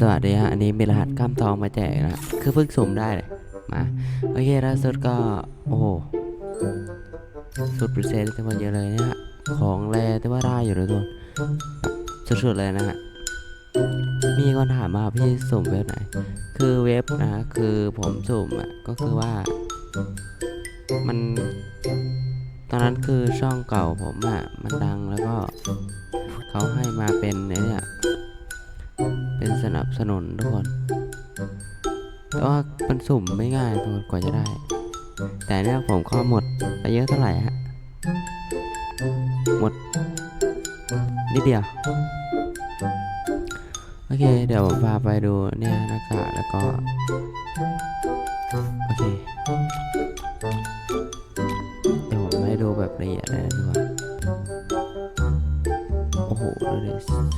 สวัสดีฮะ อันนี้มีรหัสก้ามทองมาแจกนะ คือเพิ่งสุ่มได้เลย มา โอเคล่าสุดก็ โอ้โห สุดพิเศษที่มันเยอะเลยเนี่ยฮะ ของแรที่ว่าได้อยู่เลยทุกคนสุดๆเลยนะฮะ มีคนถามมาพี่สุ่มเว็บไหน คือเว็บนะฮะคือผมสุ่มอะ ก็คือว่า มัน ตอนนั้นคือช่องเก่าผมอะ มันดังแล้วก็ เขาให้มาเป็นเนี่ย นสนับสนุนทุกคน แต่ว่ามันสุ่มไม่ง่ายทุกคนกว่าจะได้ แต่เนี่ยผมข้อหมดไปเยอะเท่าไหร่ฮะ หมด นิดเดียว โอเค เดี๋ยวผมพาไปดูเนี่ยหน้ากากแล้วก็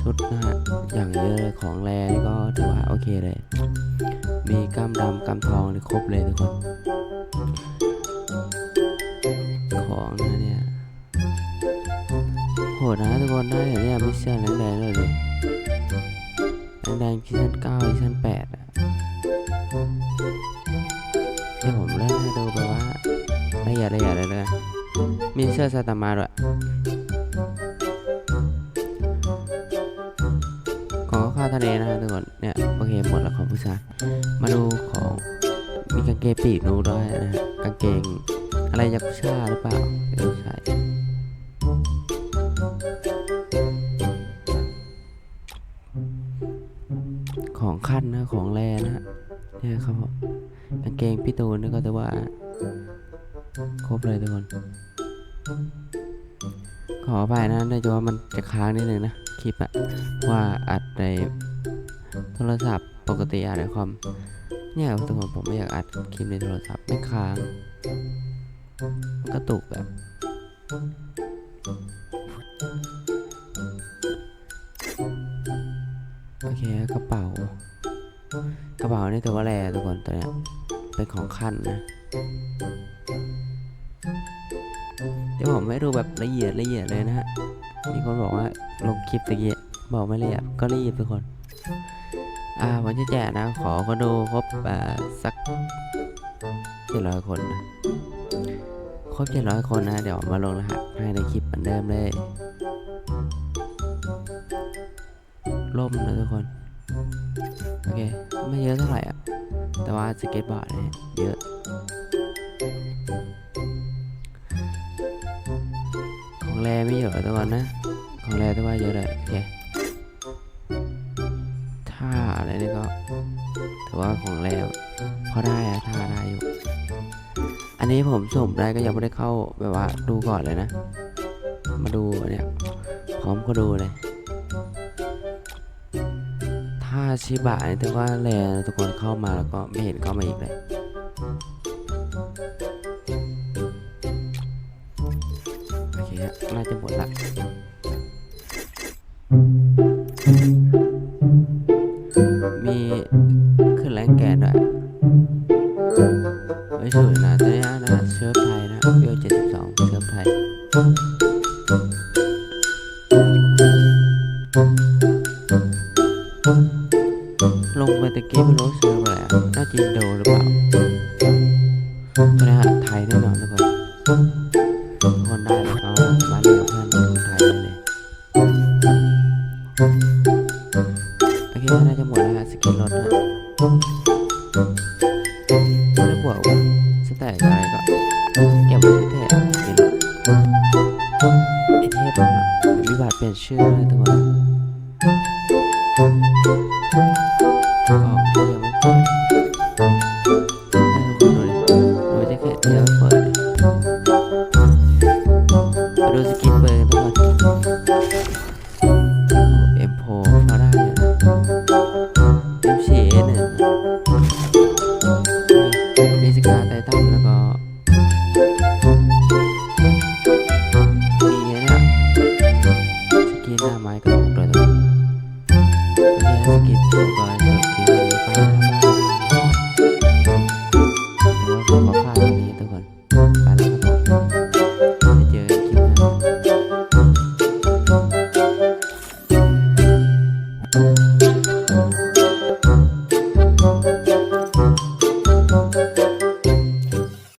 ชุดนะฮะ อย่างเยอะเลยของแรนี่ก็ถือว่าโอเคเลย มีกล้ามดำกล้ามทองนี่ครบเลยทุกคน ของนะเนี่ย โหดนะทุกคนได้เห็นเนี่ยมิชชั่นแรงๆเลยเลยแรงๆซีซั่นเก้าซีซั่นแปดอะเดี๋ยวผมเล่นให้ดูไปว่าละเอียดละเอียดเลยเลยมีเสื้อซาตามาด้วยาวทะเลนะฮะทุกคนเนี่ยโอเคหมดแล้วของผู้ชายมาดูของมีกางเกงปีกนูด้วยนะฮะกางเกงอะไรยักษ์ชาหรือเปล่าเออใช่ของขั้นนะของแรนะฮะเนี่ยครับผมกางเกงพี่ตูนนี่ก็ถือว่าครบเลยทุกคน ขอไปนะในจอมันจะค้างนิดนึงนะ คลิปอะว่าอัดในโทรศัพท์ปกติอัดในคอมเนี่ยทุกคนผมไม่อยากอัดคลิปในโทรศัพท์ไม่ค้างมันกระตุกแบบโอเคกระเป๋ากระเป๋านี่ถือว่าแรทุกคนตัวเนี้ยเป็นของขั้นนะ เดี๋ยวผมไม่ดูแบบละเอียดละเอียดเลยนะฮะ มีคนบอกว่าลงคลิปตะกี้บอกไม่ละเอียดก็รีบทุกคน อ่าวันจะแจกนะ ขอคนดูครบอ่าสักเจ็ดร้อยคนนะครบเจ็ดร้อยคนนะ เดี๋ยวมาลงรหัสให้ในคลิปเหมือนเดิมเลยล่มนะทุกคน โอเค ไม่เยอะเท่าไหร่อะ แต่ว่าสเก็ตบอร์ดเนี่ยเยอะ ของแรไม่เยอะทุกคนนะ ของแรแต่ว่าเยอะเลยโอเคท่าอะไรนี่ก็ถือว่าของแรพอได้อะท่าได้อยู่ อันนี้ผมสมได้ก็ยังไม่ได้เข้าแบบว่าดูก่อนเลยนะ มาดูเนี่ยพร้อมก็ดูเลยถ้าชิบะนี่ถือว่าแรทุกคนเข้ามาแล้วก็ไม่เห็นเข้ามาอีกเลย โอเคฮะน่าจะหมดละมีขึ้นแรงแกนด้วยไม่สวยนะตัวนี้นะเชื้อไทยนะเบลเจ็ดสิบสองเชื้อไทยลงไปตะกี้ไม่รู้เชื้ออะไรอะน่าจะอินโดหรือเปล่าตัวนี้ฮะไทยแน่นอนทุกคน ทุกคนได้แล้วก็มาเรียกเพื่อนคนไทยได้เลยโอเคน่าจะหมดแล้วฮะสกินรถฮะไม่ได้บวกว่าสแต็กอะไรก็เก็บไว้ที่เทสสกินรถไอเทพอะมีบัตรเปลี่ยนชื่อเลยทุกคนก็ยังไม่เปิด